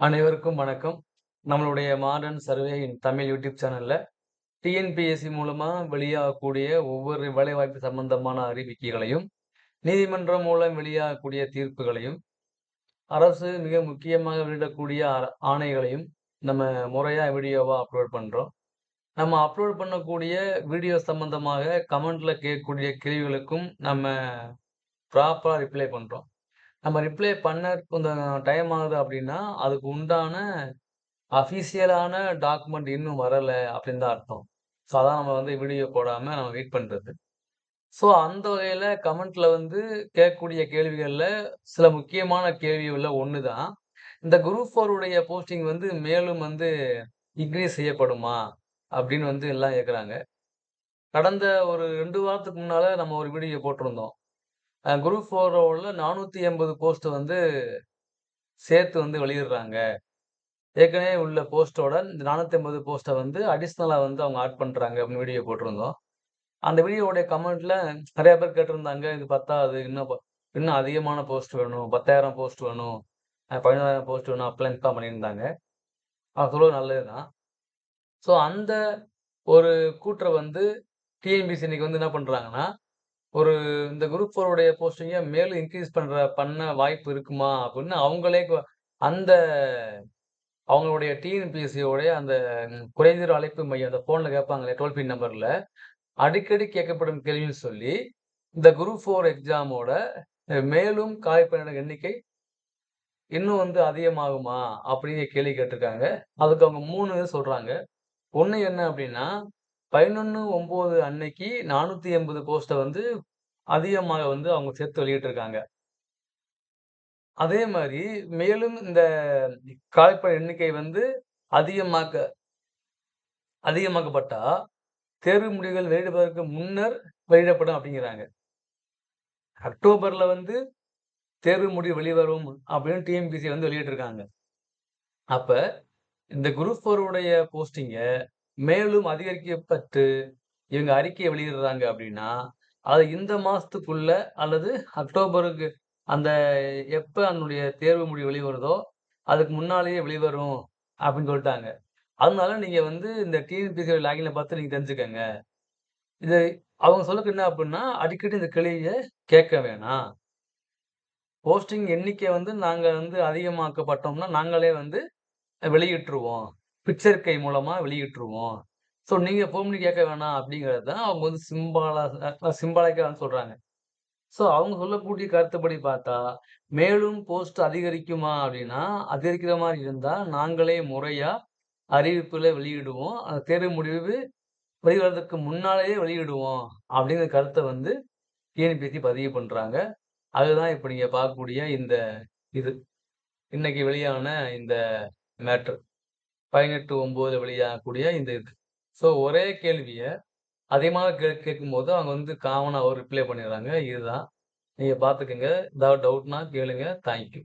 அனைவருக்கும் வணக்கம். நம்மளுடைய modern survey in Tamil YouTube சேனல்ல, டிஎன்பிஎஸ்சி மூலமா வெளியாகக்கூடிய ஒவ்வொரு வேலைவாய்ப்பு சம்பந்தமான அறிவிக்கைகளையும், நீதிமன்றம் மூலம் வெளியாகக்கூடிய தீர்ப்புகளையும், அரசு மிக முக்கியமாக வெளியிடக்கூடிய ஆ ஆணைகளையும் நம்ம முறையாக வீடியோவா அப்லோட் பண்றோம். நம்ம அப்லோட் பண்ணக்கூடிய வீடியோ சம்பந்தமாக கமெண்ட்ல கேட்கக்கூடிய கேள்விகளுக்கும் நம்ம ப்ராப்பராக ரிப்ளை பண்றோம். நம்ம ரிப்ளை பண்ண கொஞ்சம் டைம் ஆகுது அப்படின்னா, அதுக்கு உண்டான அஃபிஷியலான டாக்குமெண்ட் இன்னும் வரல அப்படின்னு தான் அர்த்தம். ஸோ அதான் நம்ம வந்து வீடியோ போடாம நம்ம வெயிட் பண்றது. ஸோ அந்த வகையில கமெண்ட்ல வந்து கேட்கக்கூடிய கேள்விகள்ல சில முக்கியமான கேள்விகள்ல ஒண்ணு தான். இந்த குரூப் 4 உடைய போஸ்டிங் வந்து மேலும் வந்து இன்க்ரீஸ் செய்யப்படுமா? அப்படின்னு வந்து எல்லாம் கேட்குறாங்க. கடந்த ஒரு 2 வாரத்துக்கு முன்னால நம்ம ஒரு வீடியோ போட்டிருந்தோம். குரூப் ஃபோரோவில் நானூற்றி எண்பது போஸ்ட் வந்து சேர்த்து வந்து வெளியிடுறாங்க. ஏற்கனவே உள்ள போஸ்ட்டோட இந்த நானூற்றி ஐம்பது போஸ்ட்டை வந்து அடிஷ்னலாக வந்து அவங்க ஆட் பண்ணுறாங்க அப்படின்னு வீடியோ போட்டிருந்தோம். அந்த வீடியோவுடைய கமெண்ட்டில் நிறைய பேர் கேட்டிருந்தாங்க. இது பத்தாது. இன்னும் இன்னும் அதிகமான போஸ்ட் வேணும். 10,000 போஸ்ட் வேணும். அ 15,000 போஸ்ட் வேணும். அப்படிலாம் தான் பண்ணியிருந்தாங்க. அவங்க நல்லது தான். ஸோ அந்த ஒரு கூற்ற வந்து டிஎன்பிசி இன்னைக்கு வந்து என்ன பண்ணுறாங்கன்னா ஒரு இந்த குரூப் ஃபோருடைய போஸ்டிங்க மேலும் இன்க்ரீஸ் பண்ணுற பண்ண வாய்ப்பு இருக்குமா? அப்படின்னு அவங்களே கொ அந்த அவங்களுடைய டிஎன்பிஎஸ்சியோடைய அந்த குறைதீர் அழைப்பு மையம் அந்த ஃபோனில் கேட்பாங்களே டோல் ஃப்ரீ நம்பரில் அடிக்கடி கேட்கப்படும் கேள்வின்னு சொல்லி, இந்த குரூப் ஃபோர் எக்ஸாமோட மேலும் காலிப்பணியிட எண்ணிக்கை இன்னும் வந்து அதிகமாகுமா? அப்படின்னு கேள்வி கேட்டிருக்காங்க. அதுக்கு அவங்க மூணு இது சொல்கிறாங்க ஒன்று என்ன அப்படின்னா, 11/9 அன்னைக்கு நானூற்றி எண்பது போஸ்ட்டை வந்து அதிகமாக வந்து அவங்க சேர்த்து வெளியிட்டிருக்காங்க. அதே மாதிரி மேலும் இந்த காலிப்பணி எண்ணிக்கை வந்து அதிகமாக்க அதிகமாக்கப்பட்டா, தேர்வு முடிவுகள் வெளியிடுவதற்கு முன்னர் வெளியிடப்படும் அப்படிங்கிறாங்க. அக்டோபர்ல வந்து தேர்வு முடிவு வெளிவரும் அப்படின்னு டிஎம்பிசி வந்து வெளியிட்டிருக்காங்க. அப்ப இந்த குரூப் 4 உடைய மேலும் அதிகரிக்கப்பட்டு இவங்க அறிக்கையை வெளியிடுறாங்க அப்படின்னா, அது இந்த மாதத்துக்குள்ள அல்லது அக்டோபருக்கு அந்த எப்போ அதனுடைய தேர்வு முடிவு வெளிவருதோ, அதுக்கு முன்னாலேயே வெளிவரும் அப்படின்னு சொல்லிட்டாங்க அதனால நீங்கள் வந்து இந்த டிஎன்பிசி லாகினை பார்த்து நீங்கள் தெரிஞ்சுக்கங்க. இது அவங்க சொல்லுக்கு என்ன அப்படின்னா, அடிக்கடி இந்த கிளியை கேட்க வேணாம். போஸ்டிங் எண்ணிக்கை வந்து நாங்கள் வந்து அதிகமாக்கப்பட்டோம்னா, நாங்களே வந்து வெளியிட்டுருவோம். பிக்சர்கை மூலமாக வெளியிட்டுருவோம். ஸோ நீங்கள் ஃபோம்னு கேட்க வேணாம் அப்படிங்கிறது தான் அவங்க வந்து சிம்பாலா அ சொல்கிறாங்க ஸோ அவங்க சொல்லக்கூடிய கருத்துப்படி பார்த்தா, மேலும் போஸ்ட் அதிகரிக்குமா அப்படின்னா, அதிகரிக்கிற மாதிரி இருந்தால் நாங்களே முறையாக அறிவிப்பில் வெளியிடுவோம். அந்த தேர்வு முடிவு வெளிவரதுக்கு முன்னாலேயே வெளியிடுவோம். அப்படிங்கிற கருத்தை வந்து டிஎன்பிஎஸ்சி பதிவு பண்ணுறாங்க அதுதான் இப்போ நீங்கள் பார்க்கக்கூடிய இந்த இது. இன்னைக்கு வெளியான இந்த மேட்ரு பதினெட்டு 18/9 வெளியாகக்கூடிய இந்த இது. ஸோ ஒரே கேள்வியை அதிகமாக கே கேட்கும்போது அவங்க வந்து காமனா ஒரு ரிப்ளை பண்ணிடுறாங்க. இதுதான். நீங்க பார்த்துக்கங்க. ஏதாவது டவுட்னா கேளுங்க. Thank you.